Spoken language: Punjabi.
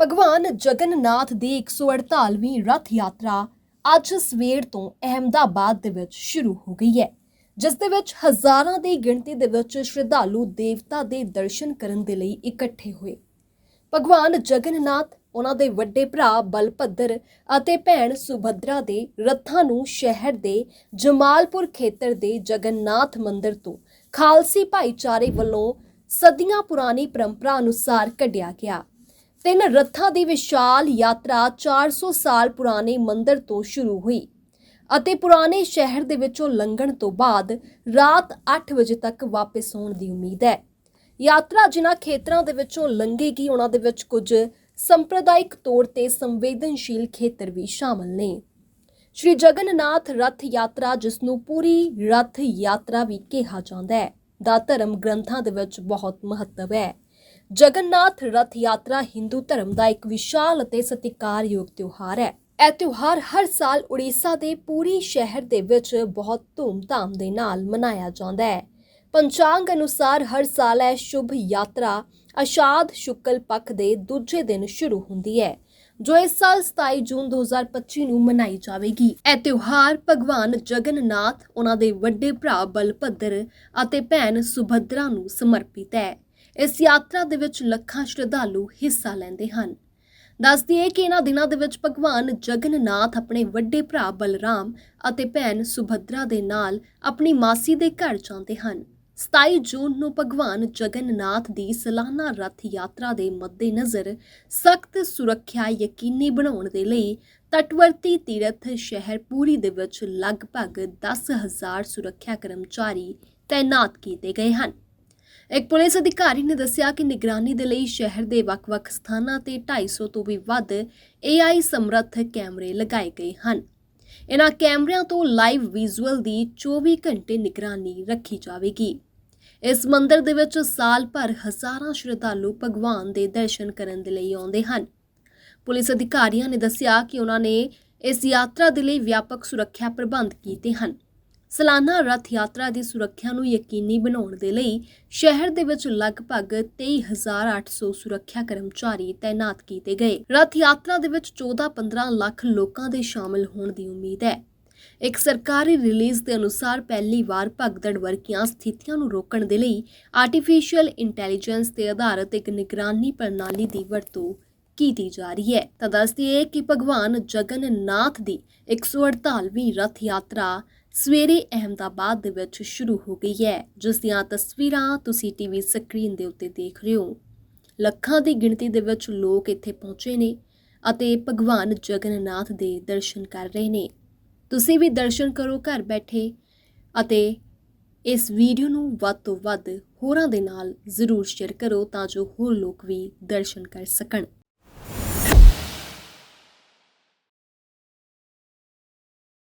ਭਗਵਾਨ ਜਗਨਨਾਥ ਦੀ 148ਵੀਂ ਰਥ ਯਾਤਰਾ ਅੱਜ ਸਵੇਰ ਤੋਂ ਅਹਿਮਦਾਬਾਦ ਦੇ ਵਿੱਚ ਸ਼ੁਰੂ ਹੋ ਗਈ ਹੈ, ਜਿਸ ਦੇ ਵਿੱਚ ਹਜ਼ਾਰਾਂ ਦੀ ਗਿਣਤੀ ਦੇ ਵਿੱਚ ਸ਼ਰਧਾਲੂ ਦੇਵਤਾ ਦੇ ਦਰਸ਼ਨ ਕਰਨ ਦੇ ਲਈ ਇਕੱਠੇ ਹੋਏ। ਭਗਵਾਨ ਜਗਨਨਾਥ, ਉਹਨਾਂ ਦੇ ਵੱਡੇ ਭਰਾ ਬਲਭੱਦਰ ਅਤੇ ਭੈਣ ਸੁਭਦਰਾ ਦੇ ਰੱਥਾਂ ਨੂੰ ਸ਼ਹਿਰ ਦੇ ਜਮਾਲਪੁਰ ਖੇਤਰ ਦੇ ਜਗਨਨਾਥ ਮੰਦਿਰ ਤੋਂ ਖਾਲਸੀ ਭਾਈਚਾਰੇ ਵੱਲੋਂ ਸਦੀਆਂ ਪੁਰਾਣੀ ਪਰੰਪਰਾ ਅਨੁਸਾਰ ਕੱਢਿਆ ਗਿਆ। ਤਿੰਨ ਰੱਥਾਂ ਦੀ ਵਿਸ਼ਾਲ ਯਾਤਰਾ 400 ਸਾਲ ਪੁਰਾਣੇ ਮੰਦਿਰ ਤੋਂ ਸ਼ੁਰੂ ਹੋਈ ਅਤੇ ਪੁਰਾਣੇ ਸ਼ਹਿਰ ਦੇ ਵਿੱਚੋਂ ਲੰਘਣ ਤੋਂ ਬਾਅਦ ਰਾਤ 8 ਵਜੇ ਤੱਕ ਵਾਪਸ ਆਉਣ ਦੀ ਉਮੀਦ ਹੈ। ਯਾਤਰਾ ਜਿਨ੍ਹਾਂ ਖੇਤਰਾਂ ਦੇ ਵਿੱਚੋਂ ਲੰਘੇਗੀ ਉਹਨਾਂ ਦੇ ਵਿੱਚ ਕੁਝ ਸੰਪਰਦਾਇਕ ਤੌਰ ਤੇ ਸੰਵੇਦਨਸ਼ੀਲ ਖੇਤਰ ਵੀ ਸ਼ਾਮਲ ਨੇ। ਸ਼੍ਰੀ ਜਗਨਨਾਥ ਰਥ ਯਾਤਰਾ ਜਿਸ ਨੂੰ ਪੂਰੀ ਰਥ ਯਾਤਰਾ ਵੀ ਕਿਹਾ ਜਾਂਦਾ ਹੈ, ਦਾ ਧਰਮ ਗ੍ਰੰਥਾਂ ਦੇ ਵਿੱਚ ਬਹੁਤ ਮਹੱਤਵ ਹੈ। ਜਗਨਨਾਥ ਰਥ ਯਾਤਰਾ ਹਿੰਦੂ ਧਰਮ ਦਾ ਇੱਕ ਵਿਸ਼ਾਲ ਅਤੇ ਸਤਿਕਾਰਯੋਗ ਤਿਉਹਾਰ ਹੈ। ਇਹ ਤਿਉਹਾਰ ਹਰ ਸਾਲ ਉੜੀਸਾ ਦੇ ਪੂਰੀ ਸ਼ਹਿਰ ਦੇ ਵਿੱਚ ਬਹੁਤ ਧੂਮਧਾਮ ਦੇ ਨਾਲ ਮਨਾਇਆ ਜਾਂਦਾ ਹੈ। ਪੰਚਾਂਗ ਅਨੁਸਾਰ ਹਰ ਸਾਲ ਇਹ ਸ਼ੁਭ ਯਾਤਰਾ ਅਸ਼ਾਧ ਸ਼ੁਕਲ ਪੱਖ ਦੇ ਦੂਜੇ ਦਿਨ ਸ਼ੁਰੂ ਹੁੰਦੀ ਹੈ, ਜੋ ਇਸ ਸਾਲ 27 ਜੂਨ 2025 ਨੂੰ ਮਨਾਈ ਜਾਵੇਗੀ। ਇਹ ਤਿਉਹਾਰ ਭਗਵਾਨ ਜਗਨਨਾਥ ਉਹਨਾਂ ਦੇ ਵੱਡੇ ਭਰਾ ਬਲਭੱਦਰ ਅਤੇ ਭੈਣ ਸੁਭਦਰਾ ਨੂੰ ਸਮਰਪਿਤ ਹੈ। ਇਸ ਯਾਤਰਾ ਦੇ ਵਿੱਚ ਲੱਖਾਂ ਸ਼ਰਧਾਲੂ ਹਿੱਸਾ ਲੈਂਦੇ ਹਨ। ਦੱਸ ਦਈਏ ਕਿ ਇਹਨਾਂ ਦਿਨਾਂ ਦੇ ਵਿੱਚ ਭਗਵਾਨ ਜਗਨਨਾਥ ਆਪਣੇ ਵੱਡੇ ਭਰਾ ਬਲਰਾਮ ਅਤੇ ਭੈਣ ਸੁਭਦਰਾ ਦੇ ਨਾਲ ਆਪਣੀ ਮਾਸੀ ਦੇ ਘਰ ਜਾਂਦੇ ਹਨ। 27 ਜੂਨ ਨੂੰ ਭਗਵਾਨ ਜਗਨਨਾਥ ਦੀ ਸਾਲਾਨਾ ਰਥ ਯਾਤਰਾ ਦੇ ਮੱਦੇਨਜ਼ਰ ਸਖਤ ਸੁਰੱਖਿਆ ਯਕੀਨੀ ਬਣਾਉਣ ਦੇ ਲਈ ਤਟਵਰਤੀ ਤੀਰਥ ਸ਼ਹਿਰ ਪੂਰੀ ਦੇ ਵਿੱਚ ਲਗਭਗ 10000 ਸੁਰੱਖਿਆ ਕਰਮਚਾਰੀ ਤਾਇਨਾਤ ਕੀਤੇ ਗਏ ਹਨ। ਇੱਕ ਪੁਲਿਸ ਅਧਿਕਾਰੀ ਨੇ ਦੱਸਿਆ ਕਿ ਨਿਗਰਾਨੀ ਦੇ ਲਈ ਸ਼ਹਿਰ ਦੇ ਵੱਖ-ਵੱਖ ਸਥਾਨਾਂ ਤੇ 250 ਤੋਂ ਵੀ ਵੱਧ AI ਸਮਰੱਥ ਕੈਮਰੇ ਲਗਾਏ ਗਏ ਹਨ। ਇਹਨਾਂ ਕੈਮਰਿਆਂ ਤੋਂ ਲਾਈਵ ਵਿਜ਼ੂਅਲ ਦੀ 24 ਘੰਟੇ ਨਿਗਰਾਨੀ ਰੱਖੀ ਜਾਵੇਗੀ। ਇਸ ਮੰਦਰ ਦੇ ਵਿੱਚ ਸਾਲ ਭਰ ਹਜ਼ਾਰਾਂ ਸ਼ਰਧਾਲੂ ਭਗਵਾਨ ਦੇ ਦਰਸ਼ਨ ਕਰਨ ਦੇ ਲਈ ਆਉਂਦੇ ਹਨ। ਪੁਲਿਸ ਅਧਿਕਾਰੀਆਂ ਨੇ ਦੱਸਿਆ ਕਿ ਉਹਨਾਂ ਨੇ ਇਸ ਯਾਤਰਾ ਦੇ ਲਈ ਵਿਆਪਕ ਸੁਰੱਖਿਆ ਪ੍ਰਬੰਧ ਕੀਤੇ ਹਨ। ਸਾਲਾਨਾ ਰਥ ਯਾਤਰਾ ਦੀ ਸੁਰੱਖਿਆ ਨੂੰ ਯਕੀਨੀ ਬਣਾਉਣ ਦੇ ਲਈ ਸ਼ਹਿਰ ਦੇ ਵਿੱਚ ਲਗਭਗ 23800 ਸੁਰੱਖਿਆ ਕਰਮਚਾਰੀ ਤਾਇਨਾਤ ਕੀਤੇ ਗਏ। ਰਥ ਯਾਤਰਾ ਦੇ ਵਿੱਚ 14-15 ਲੱਖ ਲੋਕਾਂ ਦੇ ਸ਼ਾਮਲ ਹੋਣ ਦੀ ਉਮੀਦ ਹੈ। ਇੱਕ ਸਰਕਾਰੀ ਰਿਲੀਜ਼ ਦੇ ਅਨੁਸਾਰ ਪਹਿਲੀ ਵਾਰ ਭਗਦੜ ਵਰਗੀਆਂ ਸਥਿਤੀਆਂ ਨੂੰ ਰੋਕਣ ਦੇ ਲਈ ਆਰਟੀਫੀਸ਼ੀਅਲ ਇੰਟੈਲੀਜੈਂਸ ਤੇ ਆਧਾਰਿਤ ਇੱਕ ਨਿਗਰਾਨੀ ਪ੍ਰਣਾਲੀ ਦੀ ਵਰਤੋਂ ਕੀਤੀ ਜਾ ਰਹੀ ਹੈ। ਤਾਂ ਦੱਸਦੀ ਹੈ ਕਿ ਭਗਵਾਨ ਜਗਨਨਾਥ ਦੀ 148ਵੀਂ ਰਥ ਯਾਤਰਾ ਸਵੇਰੇ ਅਹਿਮਦਾਬਾਦ ਦੇ ਵਿੱਚ ਸ਼ੁਰੂ ਹੋ ਗਈ ਹੈ, ਜਿਸ ਦੀਆਂ ਤਸਵੀਰਾਂ ਤੁਸੀਂ ਟੀਵੀ ਸਕਰੀਨ ਦੇ ਉੱਤੇ ਦੇਖ ਰਹੇ ਹੋ। ਲੱਖਾਂ ਦੀ ਗਿਣਤੀ ਦੇ ਵਿੱਚ ਲੋਕ ਇੱਥੇ ਪਹੁੰਚੇ ਨੇ ਅਤੇ ਭਗਵਾਨ ਜਗਨਨਾਥ ਦੇ ਦਰਸ਼ਨ ਕਰ ਰਹੇ ਨੇ। ਤੁਸੀਂ ਵੀ ਦਰਸ਼ਨ ਕਰੋ ਘਰ ਬੈਠੇ ਅਤੇ ਇਸ ਵੀਡੀਓ ਨੂੰ ਵੱਧ ਤੋਂ ਵੱਧ ਹੋਰਾਂ ਦੇ ਨਾਲ ਜ਼ਰੂਰ ਸ਼ੇਅਰ ਕਰੋ ਤਾਂ ਜੋ ਹੋਰ ਲੋਕ ਵੀ ਦਰਸ਼ਨ ਕਰ ਸਕਣ।